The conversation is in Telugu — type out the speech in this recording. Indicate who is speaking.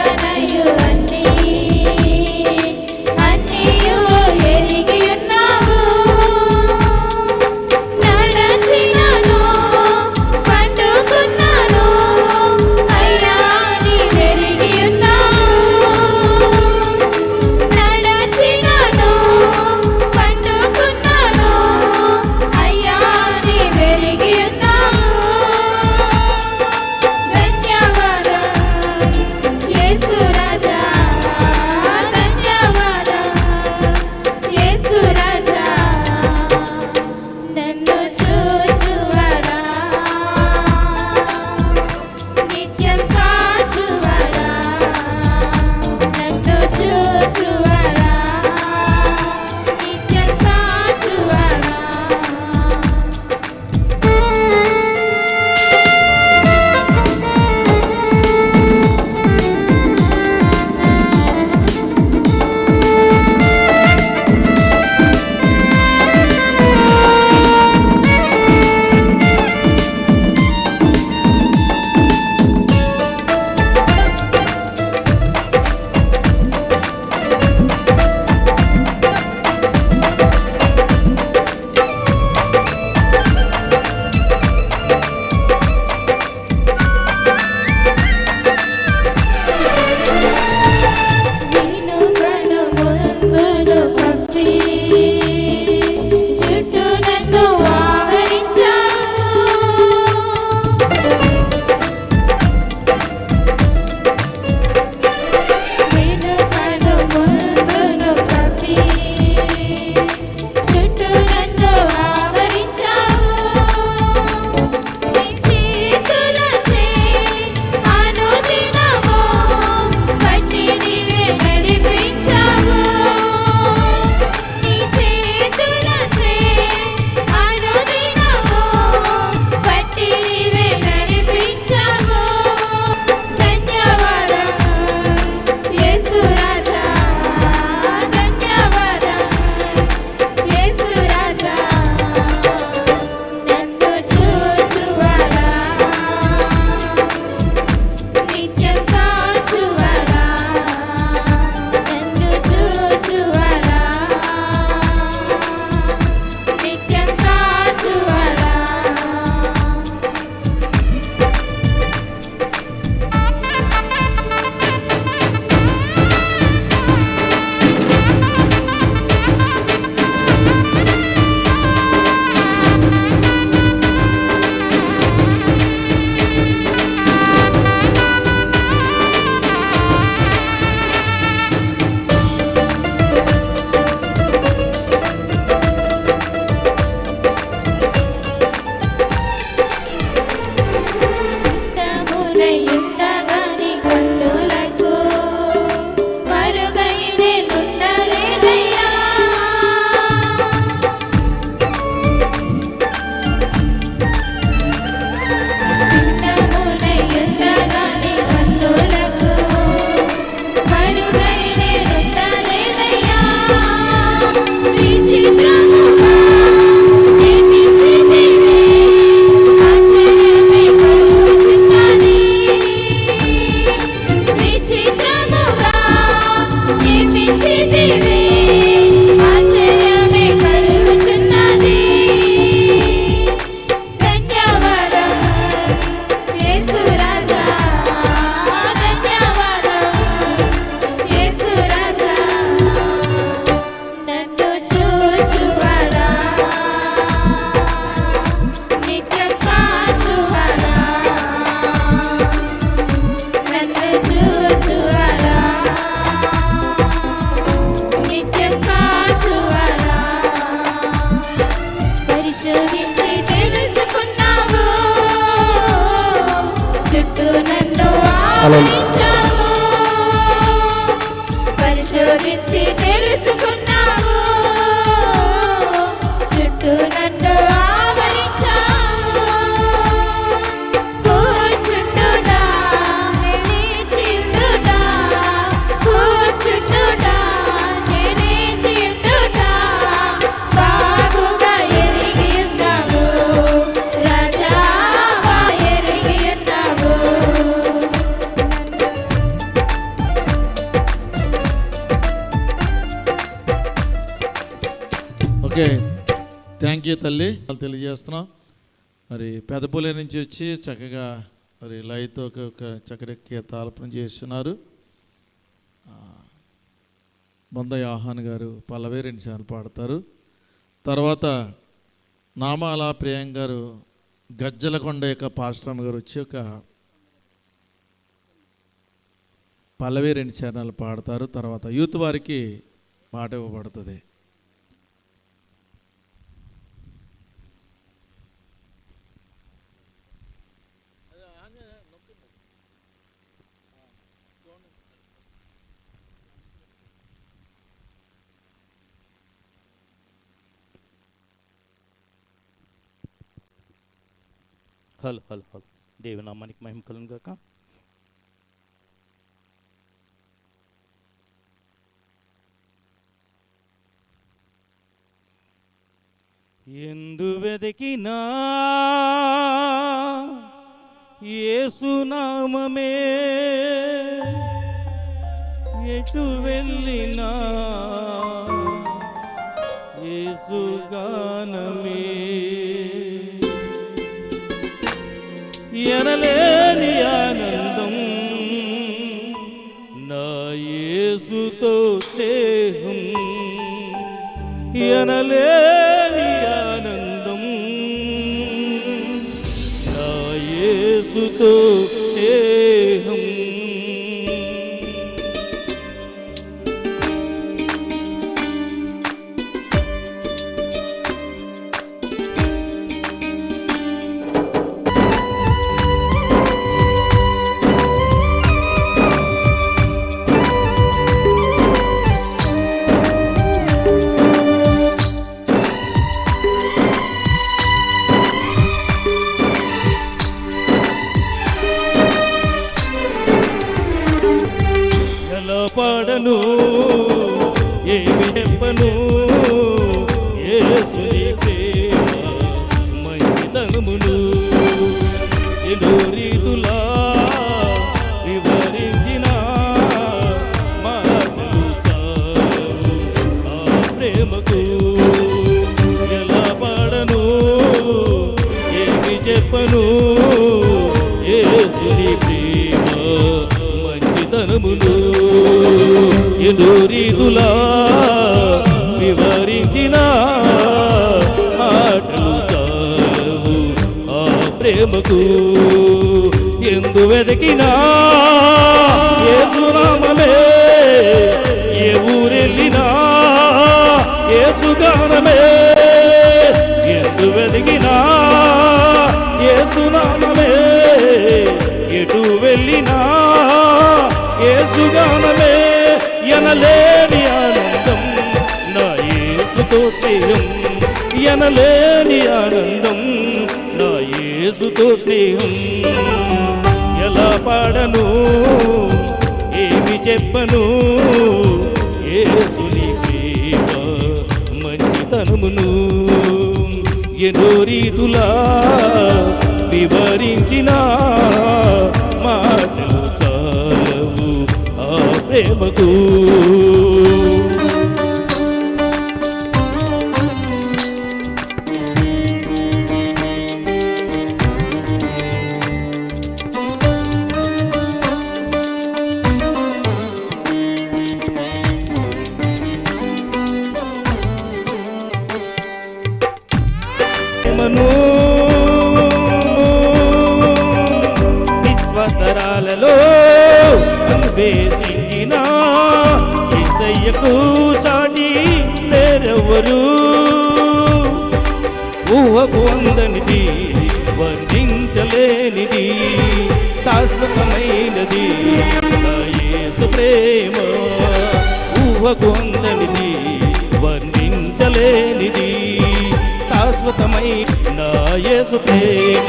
Speaker 1: when are you పరిశోధించి తెలుసుకున్నావు. చుట్టూ నన్ను
Speaker 2: థ్యాంక్ యూ తల్లి తెలియజేస్తున్నాం. మరి పెదపులే నుంచి వచ్చి చక్కగా మరి లైతో ఒక చక్కటి కీర్తాలపన చేస్తున్నారు. బొందయ్య ఆహాన్ గారు పల్లవే రెండు సార్లు పాడతారు. తర్వాత నామాల ప్రియం గారు గజ్జలకొండ యొక్క పాశ్రమ గారు వచ్చి ఒక పల్లవి రెండు చరణాలు పాడతారు. తర్వాత యూత్ వారికి పాట ఇవ్వబడుతుంది.
Speaker 3: హల్ హల్ హల్. దేవి నామానికి మహిమ కలను గాక. ఎందు వెదకినా ఏసునామమే ఎటు వెళ్ళినా ఏసుగానమే ఎనలేని ఆనందం. నా యేసుతో స్నేహం ఎనలేని ఆనందం. నా యేసుతో ఎలా పాడను ఏమి చెప్పను? యేసుని ప్రేమ మంచితనమును ఎన్నో రీతులా వివరించిన మాటలు చాలు ఆ ప్రేమకు నూరిదులా వివరించిన మాటలు చాలవు ఆ ప్రేమకు. ఎందు వెదకినా ఏ సునామలే ఏ ఊరెళ్ళినా ఏ సుగానమే ఎందు వెదిగినా ఏ సునామ స్నేహం ఎనలేని ఆనందం నా యేసుతో స్నేహం. ఎలా పాడను? ఏమి చెప్పను? ఏసుని ప్రేమ మంచితనమును ఎన్నో రీతులా వివరించిన మాటలు చాలవు ఆ ప్రేమకు. నిత్యము విశ్వతరాలలో అన్వేషించిన ఈసయ్యకు సాటి లేరెవరు ఊహకు అందనిది వర్ణించలేనిది శాశ్వతమైనది యేసు ప్రేమ. ఊహకు అందనిది వర్ణించలేనిది. శాశ్వతమై నా యేసు ప్రేమ